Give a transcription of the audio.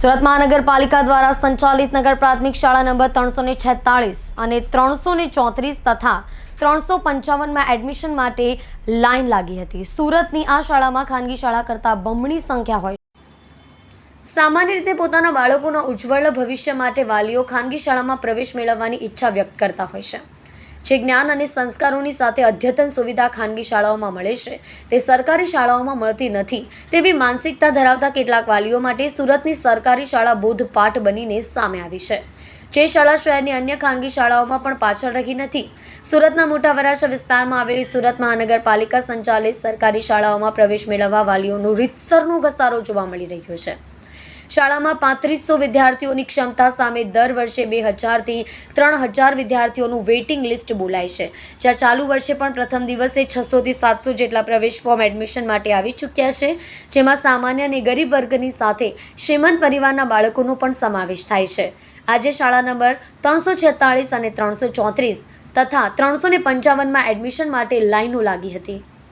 સુરત મહાનગરપાલિકા દ્વારા સંચાલિત નગર પ્રાથમિક શાળા નંબર ત્રણસો ને છેતાળીસ અને ત્રણસો ને ચોત્રીસ તથા ત્રણસો પંચાવનમાં એડમિશન માટે લાઇન લાગી હતી. સુરતની આ શાળામાં ખાનગી શાળા કરતાં બમણી સંખ્યા હોય સામાન્ય રીતે પોતાના બાળકોના ઉજ્જવળ ભવિષ્ય માટે વાલીઓ ખાનગી શાળામાં પ્રવેશ મેળવવાની ઈચ્છા વ્યક્ત કરતા હોય છે. જે જ્ઞાન અને સંસ્કારોની સાથે અદ્યતન સુવિધા ખાનગી શાળાઓમાં મળે છે. તે સરકારી શાળાઓમાં મળતી નથી. તેવી માનસિકતા ધરાવતા કેટલાક વાલીઓ માટે સુરતની સરકારી શાળા બોધપાઠ બનીને સામે આવી છે. જે શાળા શહેરની અન્ય ખાનગી શાળાઓમાં પણ પાછળ રહી નથી. સુરતના મોટા વરાછા વિસ્તારમાં આવેલી સુરત મહાનગરપાલિકા સંચાલિત સરકારી શાળાઓમાં પ્રવેશ મેળવવા વાલીઓનો રીતસરનો ઘસારો જોવા મળી રહ્યો છે. શાળામાં પાંત્રીસો વિદ્યાર્થીઓની ક્ષમતા સામે દર વર્ષે બે હજારથી ત્રણ હજાર વિદ્યાર્થીઓનું વેઇટિંગ લિસ્ટ બોલાય છે. જ્યાં ચાલુ વર્ષે પણ પ્રથમ દિવસે છસોથી સાતસો જેટલા પ્રવેશ ફોર્મ એડમિશન માટે આવી ચૂક્યા છે, જેમાં સામાન્ય અને ગરીબ વર્ગની સાથે શ્રીમંત પરિવારના બાળકોનો પણ સમાવેશ થાય છે. આજે શાળા નંબર ત્રણસો છેતાળીસ અને ત્રણસો ચોત્રીસ તથા ત્રણસો ને પંચાવનમાં એડમિશન માટે લાઈનો લાગી હતી.